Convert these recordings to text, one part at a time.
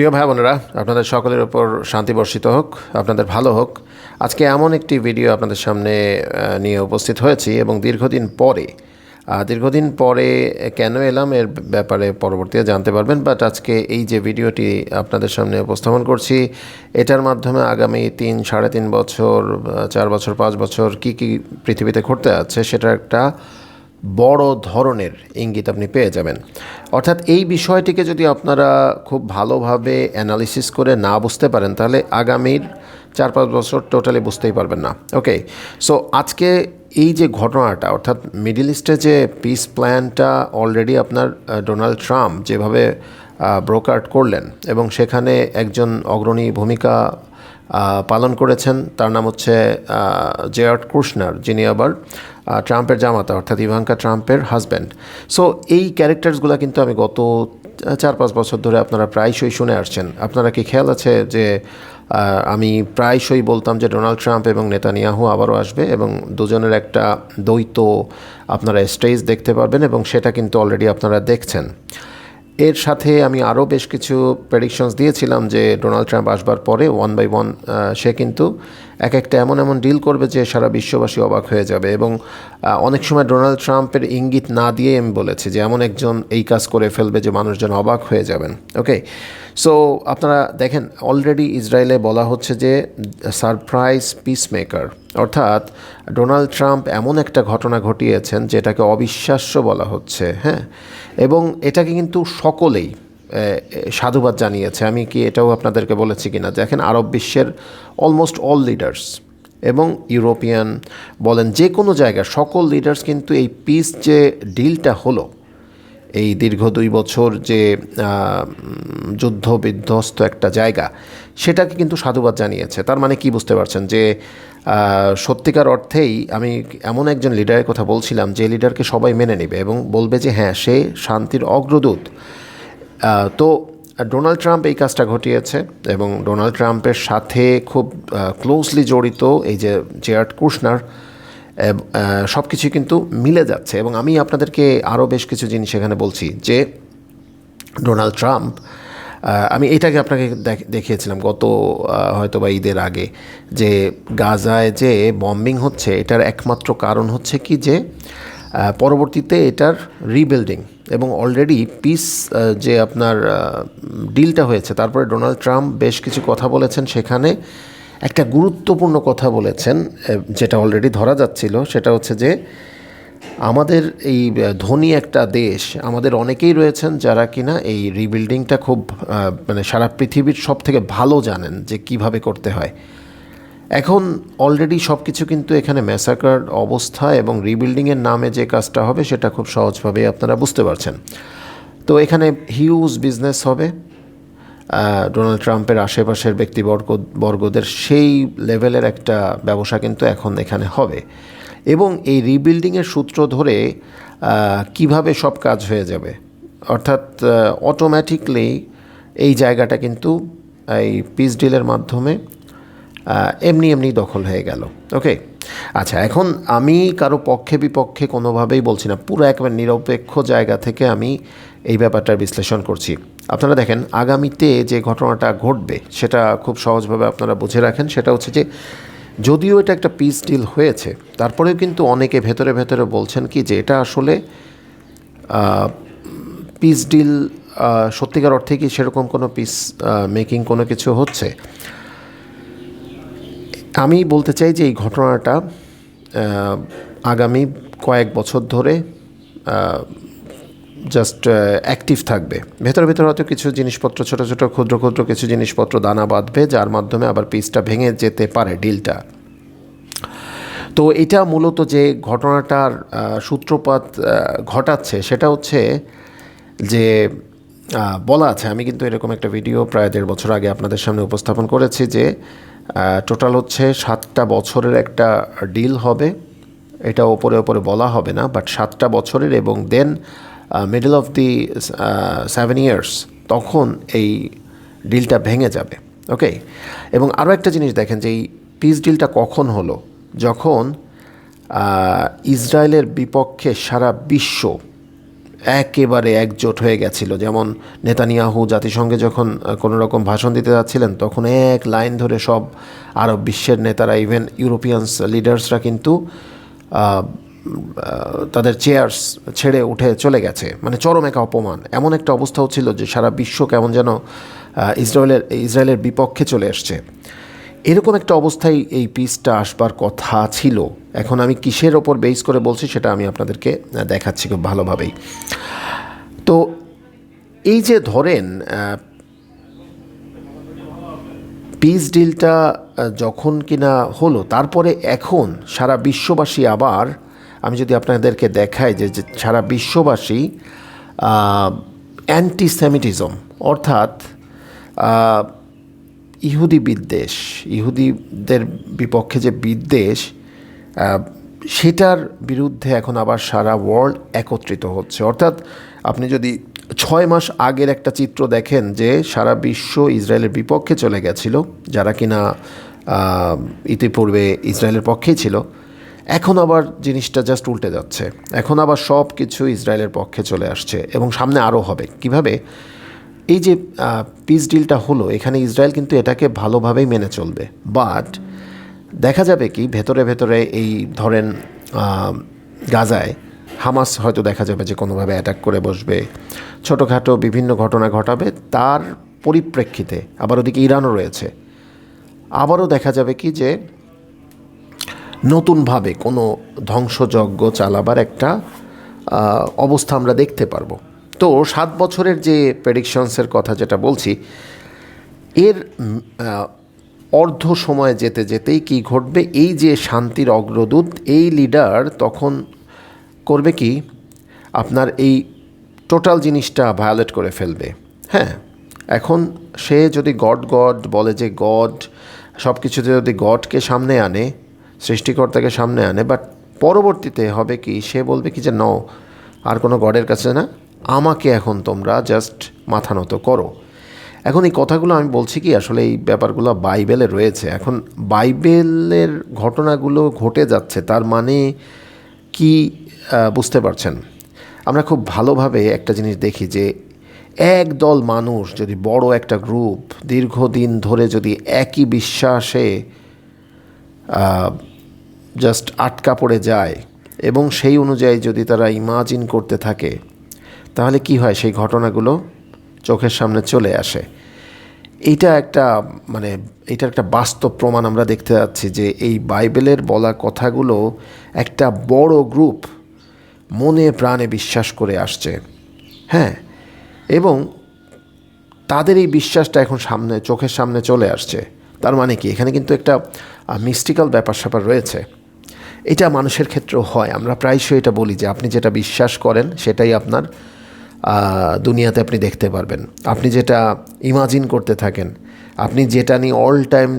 প্রিয় ভাই বোনেরা আপনাদের সকলের উপর শান্তি বর্ষিত হোক, আপনাদের ভালো হোক। আজকে এমন একটি ভিডিও আপনাদের সামনে নিয়ে উপস্থিত হয়েছি এবং দীর্ঘদিন পরে দীর্ঘদিন পরে কেন এলাম এর ব্যাপারে পরবর্তীতে জানতে পারবেন বাট আজকে এই যে ভিডিওটি আপনাদের সামনে উপস্থাপন করছি, এটার মাধ্যমে আগামী তিন, সাড়ে তিন বছর চার বছর, পাঁচ বছর কি কি পৃথিবীতে ঘটতে আছে সেটা একটা বড় ধরনের ইঙ্গিত আপনি পেয়ে যাবেন। অর্থাৎ এই বিষয়টিকে যদি আপনারা খুব ভালোভাবে অ্যানালিসিস করে না বুঝতে পারেন, তাহলে আগামীর চার পাঁচ বছর টোটালি বুঝতেই পারবেন না। ওকে সো আজকে এই যে ঘটনাটা, অর্থাৎ মিডিল ইস্টে যে পিস প্ল্যানটা অলরেডি আপনার ডোনাল্ড ট্রাম্প যেভাবে ব্রোকার্ট করলেন এবং সেখানে একজন অগ্রণী ভূমিকা পালন করেছেন, তার নাম হচ্ছে জেয়ার্ড ক্রুশনার যিনি আবার ট্রাম্পের জামাতা, অর্থাৎ ইভাঙ্কা ট্রাম্পের হাজব্যান্ড সো এই ক্যারেক্টার্সগুলো কিন্তু আমি গত চার পাঁচ বছর ধরে আপনারা প্রায়শই শুনে আসছেন। আপনারা কি খেয়াল আছে যে আমি প্রায়শই বলতাম যে ডোনাল্ড ট্রাম্প এবং নেতানিয়াহু আবারও আসবে এবং দুজনের একটা দ্বৈত আপনারা স্টেজ দেখতে পারবেন এবং সেটা কিন্তু অলরেডি আপনারা দেখছেন। এর সাথে আমি আরও বেশ কিছু প্রেডিকশনস দিয়েছিলাম যে ডোনাল্ড ট্রাম্প আসবার পরে ওয়ান বাই ওয়ান সে কিন্তু এক একটা এমন এমন ডিল করবে যে সারা বিশ্ববাসী অবাক হয়ে যাবে। এবং অনেক সময় ডোনাল্ড ট্রাম্পের ইঙ্গিত না দিয়ে আমি বলেছি যে এমন একজন এই কাজ করে ফেলবে যে মানুষজন অবাক হয়ে যাবেন। ওকে সো আপনারা দেখেন অলরেডি ইসরায়েলে বলা হচ্ছে যে সারপ্রাইজ পিসমেকার অর্থাৎ ডোনাল্ড ট্রাম্প এমন একটা ঘটনা ঘটিয়েছেন যেটাকে অবিশ্বাস্য বলা হচ্ছে। হ্যাঁ? এবং এটাকে কিন্তু সকলেই সাধুবাদ জানিয়েছে। আমি কি এটাও আপনাদেরকে বলেছি কিনা? দেখেন, আরব বিশ্বের অলমোস্ট অল লিডার্স এবং ইউরোপিয়ান বলেন যে কোনো জায়গার সকল লিডার্স কিন্তু এই পিস যে ডিলটা হলো, এই দীর্ঘ দুই বছর যে যুদ্ধ বিধ্বস্ত একটা জায়গা, সেটাকে কিন্তু সাধুবাদ জানিয়েছে। তার মানে কি বুঝতে পারছেন? যে সত্যিকার অর্থেই আমি এমন একজন লিডারের কথা বলছিলাম যে লিডারকে সবাই মেনে নেবে এবং বলবে যে হ্যাঁ সে শান্তির অগ্রদূত। তো ডোনাল্ড ট্রাম্প এই কাজটা ঘটিয়েছে এবং ডোনাল্ড ট্রাম্পের সাথে খুব ক্লোজলি জড়িত এই যে জেয়ার্ড কুশনার সব কিছুই কিন্তু মিলে যাচ্ছে। এবং আমি আপনাদেরকে আরও বেশ কিছু জিনিস এখানে বলছি যে ডোনাল্ড ট্রাম্প আমি এটাকে আপনাকে দেখ- দেখিয়েছিলাম গত হয়তো বা ঈদের আগে যে গাজায় যে বম্বিং হচ্ছে, এটার একমাত্র কারণ হচ্ছে কি যে পরবর্তীতে এটার রিবিল্ডিং এবং অলরেডি পিস যে আপনার ডিলটা হয়েছে, তারপরে ডোনাল্ড ট্রাম্প বেশ কিছু কথা বলেছেন সেখানে। একটা গুরুত্বপূর্ণ কথা বলেছেন যেটা অলরেডি ধরা যাচ্ছিল, সেটা হচ্ছে যে আমাদের এই ধনী একটা দেশ, আমাদের অনেকেই রয়েছেন যারা কিনা এই রিবিল্ডিংটা খুব মানে সারা পৃথিবীর সব থেকে ভালো জানেন যে কীভাবে করতে হয়। এখন অলরেডি সব কিছু কিন্তু এখানে ম্যাসাকার অবস্থা এবং রিবিল্ডিংয়ের নামে যে কাজটা হবে সেটা খুব সহজভাবেই আপনারা বুঝতে পারছেন। তো এখানে হিউজ বিজনেস হবে। ডোনাল্ড ট্রাম্পের আশেপাশের ব্যক্তিবর্গ, বর্গদের সেই লেভেলের একটা ব্যবসা কিন্তু এখন এখানে হবে। এবং এই রিবিল্ডিংয়ের সূত্র ধরে কীভাবে সব কাজ হয়ে যাবে? অর্থাৎ অটোমেটিকলি এই জায়গাটা কিন্তু এই পিস ডিলের মাধ্যমে এমনি এমনি দখল হয়ে গেল। ওকে আচ্ছা এখন আমি কারও পক্ষে বিপক্ষে কোনোভাবেই বলছি না। পুরো একবার নিরপেক্ষ জায়গা থেকে আমি এই ব্যাপারটার বিশ্লেষণ করছি। আপনারা দেখেন, আগামীতে যে ঘটনাটা ঘটবে, সেটা খুব সহজভাবে আপনারা বুঝে রাখেন। সেটা হচ্ছে যে, যদিও এটা একটা পিস ডিল হয়েছে, তারপরেও কিন্তু অনেকে ভেতরে ভেতরে বলছেন কি যে, এটা আসলে পিস ডিল সত্যিকার অর্থে কি সেরকম কোনো পিস মেকিং কোনো কিছু হচ্ছে? আমি বলতে চাই যে এই ঘটনাটা আগামী কয়েক বছর ধরে জাস্ট অ্যাক্টিভ থাকবে। ভেতরে ভেতরে হয়তো কিছু জিনিসপত্র, ছোটো ছোটো, ক্ষুদ্র ক্ষুদ্র কিছু জিনিসপত্র, দানা বাঁধবে, যার মাধ্যমে আবার পিসটা ভেঙে যেতে পারে ডিলটা তো এটা মূলত যে ঘটনাটার সূত্রপাত ঘটাচ্ছে সেটা হচ্ছে যে বলা আছে, আমি কিন্তু এরকম একটা ভিডিও প্রায় দেড় বছর আগে আপনাদের সামনে উপস্থাপন করেছি যে টোটাল হচ্ছে সাতটা বছরের একটা ডিল হবে। এটা ওপরে ওপরে বলা হবে না বাট সাতটা বছরের এবং then middle of the seven years তখন এই ডিলটা ভেঙে যাবে ওকে এবং আরও একটা জিনিস দেখেন যে এই পিস ডিলটা কখন হলো? যখন ইসরায়েলের বিপক্ষে সারা বিশ্ব একেবারে একজোট হয়ে গেছিল। যেমন নেতানিয়াহু জাতিসংঘে যখন কোনো রকম ভাষণ দিতে যাচ্ছিলেন, তখন এক লাইন ধরে সব আরব বিশ্বের নেতারা ইভেন ইউরোপিয়ানস লিডার্সরা কিন্তু তাদের চেয়ার্স ছেড়ে উঠে চলে গেছে। মানে চরম এক অপমান। এমন একটা অবস্থা হচ্ছিল যে সারা বিশ্ব কেমন যেন ইসরায়েলের ইসরায়েলের বিপক্ষে চলে এসছে। এরকম একটা অবস্থায় এই পিসটা আসবার কথা ছিল। এখন আমি কিসের ওপর বেস করে বলছি সেটা আমি আপনাদেরকে দেখাচ্ছি খুব ভালোভাবেই। তো এই যে ধরেন পিস ডিলটা যখন কিনা হলো, তারপরে এখন সারা বিশ্ববাসী আবার, আমি যদি আপনাদেরকে দেখাই যে সারা বিশ্ববাসী অ্যান্টিসেমিটিজম অর্থাৎ ইহুদি বিদ্বেষ, ইহুদিদের বিপক্ষে যে বিদ্বেষ সেটার বিরুদ্ধে এখন আবার সারা ওয়ার্ল্ড একত্রিত হচ্ছে। অর্থাৎ আপনি যদি ছয় মাস আগের একটা চিত্র দেখেন যে সারা বিশ্ব ইসরায়েলের বিপক্ষে চলে গেছিল, যারা কিনা ইতিপূর্বে ইসরায়েলের পক্ষেই ছিল, এখন আবার জিনিসটা জাস্ট উল্টে যাচ্ছে। এখন আবার সব কিছু ইসরায়েলের পক্ষে চলে আসছে এবং সামনে আরও হবে। কীভাবে? এই যে পিস ডিলটা হলো, এখানে ইসরায়েল কিন্তু এটাকে ভালোভাবেই মেনে চলবে। বাট দেখা যাবে কি, ভেতরে ভেতরে এই ধরেন গাজায় হামাস হয়তো দেখা যাবে যে কোনোভাবে অ্যাটাক করে বসবে। ছোটোখাটো বিভিন্ন ঘটনা ঘটাবে, তার পরিপ্রেক্ষিতে। আবার ওদিকে ইরানও রয়েছে। আবারও দেখা যাবে কি যে, নতুনভাবে কোনো ধ্বংসযজ্ঞ চালাবার একটা অবস্থা আমরা দেখতে পারব। তো সাত বছরের যে প্রেডিকশনসের কথা যেটা বলছি, এর অর্ধ সময় যেতে যেতেই কি ঘটবে? এই যে শান্তির অগ্রদূত, এই লিডার তখন করবে কি? আপনার এই টোটাল জিনিসটা ভায়োলেট করে ফেলবে। হ্যাঁ এখন সে যদি গড গড বলে যে গড সব কিছুতে যদি গডকে সামনে আনে, সৃষ্টিকর্তাকে সামনে আনে বাট পরবর্তীতে হবে কি? সে বলবে কি যে ন আর কোনো গডের কাছে না। আমাকে এখন তোমরা জাস্ট মাথা নত করো। এখন এই কথাগুলো আমি বলছি কি, আসলে এই ব্যাপারগুলো বাইবেলে রয়েছে। এখন বাইবেলের ঘটনাগুলো ঘটে যাচ্ছে, তার মানে কি বুঝতে পারছেন? আমরা খুব ভালোভাবে একটা জিনিস দেখি যে, এক দল মানুষ যদি বড় একটা গ্রুপ দীর্ঘদিন ধরে যদি একই বিশ্বাসে জাস্ট আটকা পড়ে যায় এবং সেই অনুযায়ী যদি তারা ইমাজিন করতে থাকে তাহলে কি হয়? সেই ঘটনাগুলো চোখের সামনে চলে আসে। এইটা একটা মানে এটার একটা বাস্তব প্রমাণ আমরা দেখতে যাচ্ছি যে এই বাইবেলের বলা কথাগুলো একটা বড় গ্রুপ মনে প্রাণে বিশ্বাস করে আসছে। হ্যাঁ? এবং তাদের এই বিশ্বাসটা এখন সামনে, চোখের সামনে চলে আসছে। তার মানে কি? এখানে কিন্তু একটা মিস্টিক্যাল ব্যাপার স্যাপার রয়েছে। এটা মানুষের ক্ষেত্রেও হয়। আমরা প্রায়শই এটা বলি যে আপনি যেটা বিশ্বাস করেন সেটাই আপনার দুনিয়াতে আপনি দেখতে পারবেন। আপনি যেটা ইমাজিন করতে থাকেন, আপনি যেটা নিয়ে অল টাইম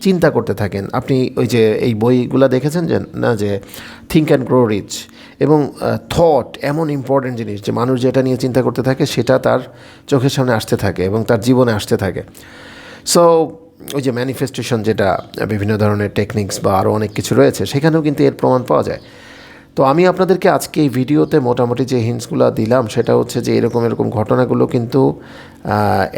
চিন্তা করতে থাকেন, আপনি ওই যে এই বইগুলো দেখেছেন যে, না, যে থিঙ্ক অ্যান্ড গ্রো রিচ এবং থট এমন ইম্পর্ট্যান্ট জিনিস যে মানুষ যেটা নিয়ে চিন্তা করতে থাকে সেটা তার চোখের সামনে আসতে থাকে এবং তার জীবনে আসতে থাকে। সো ওই যে ম্যানিফেস্টেশন যেটা, বিভিন্ন ধরনের টেকনিক্স বা আরও অনেক কিছু রয়েছে, সেখানেও কিন্তু এর প্রমাণ পাওয়া যায়। তো আমি আপনাদেরকে আজকে এই ভিডিওতে মোটামুটি যে হিন্টসগুলো দিলাম, সেটা হচ্ছে যে এরকম এরকম ঘটনাগুলো কিন্তু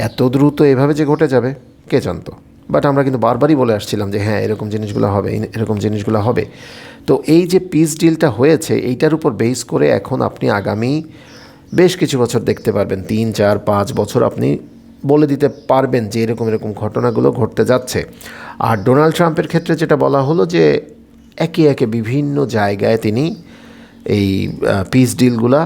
এত দ্রুত এভাবে যে ঘটে যাবে, কে জানতো? বাট আমরা কিন্তু বারবারই বলে আসছিলাম যে হ্যাঁ এরকম জিনিসগুলো হবে এরকম জিনিসগুলো হবে। তো এই যে পিস ডিলটা হয়েছে, এইটার উপর বেস করে এখন আপনি আগামী বেশ কিছু বছর দেখতে পারবেন। তিন, চার, পাঁচ বছর আপনি বলে দিতে পারবেন যে এরকম এরকম ঘটনাগুলো ঘটতে যাচ্ছে। আর ডোনাল্ড ট্রাম্পের ক্ষেত্রে যেটা বলা হলো যে একে একে বিভিন্ন জায়গায় তিনি এই পিস ডিলগুলা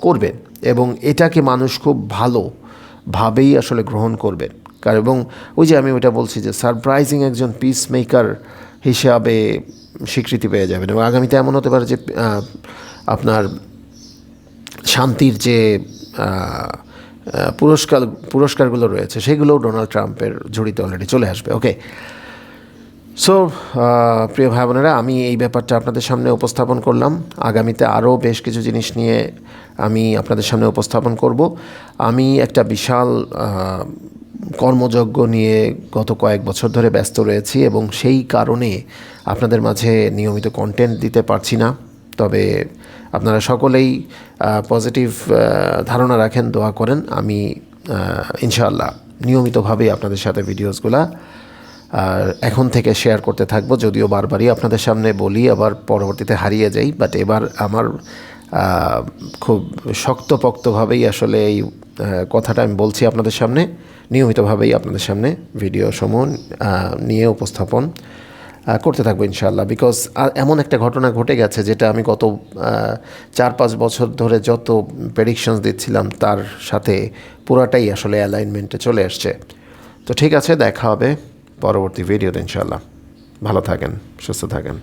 করবেন এবং এটাকে মানুষ খুব ভালোভাবেই আসলে গ্রহণ করবেন। কারণ এবং ওই যে আমি ওইটা বলছি যে সারপ্রাইজিং একজন পিস মেকার হিসাবে স্বীকৃতি পেয়ে যাবেন এবং আগামীতে এমন হতে পারে যে আপনার শান্তির যে পুরস্কার, পুরস্কারগুলো রয়েছে সেগুলোও ডোনাল্ড ট্রাম্পের ঝুড়িতে অলরেডি চলে আসবে। ওকে সো প্রিয় ভাই বোনেরা আমি এই ব্যাপারটা আপনাদের সামনে উপস্থাপন করলাম। আগামীতে আরও বেশ কিছু জিনিস নিয়ে আমি আপনাদের সামনে উপস্থাপন করব। আমি একটা বিশাল কর্মযজ্ঞ নিয়ে গত কয়েক বছর ধরে ব্যস্ত রয়েছি এবং সেই কারণে আপনাদের মাঝে নিয়মিত কন্টেন্ট দিতে পারছি না। তবে আপনারা সকলেই পজিটিভ ধারণা রাখেন, দোয়া করেন। আমি ইনশাআল্লাহ নিয়মিতভাবেই আপনাদের সাথে ভিডিওসগুলা আর এখন থেকে শেয়ার করতে থাকব, যদিও বারবারই আপনাদের সামনে বলি, আবার পরবর্তীতে হারিয়ে যাই বাট এবার আমার খুব শক্তপোক্তভাবেই আসলে এই কথাটা আমি বলছি আপনাদের সামনে, নিয়মিতভাবেই আপনাদের সামনে ভিডিও সমূহ নিয়ে উপস্থাপন করতে থাকব ইনশাল্লাহ বিকজ এমন একটা ঘটনা ঘটে গেছে যেটা আমি গত চার পাঁচ বছর ধরে যত প্রেডিকশনস দিচ্ছিলাম, তার সাথে পুরাটাই আসলে অ্যালাইনমেন্টে চলে আসছে। তো ঠিক আছে, দেখা হবে। পরবর্তী ভিডিওতে ইনশাল্লাহ ভালো থাকেন সুস্থ থাকেন।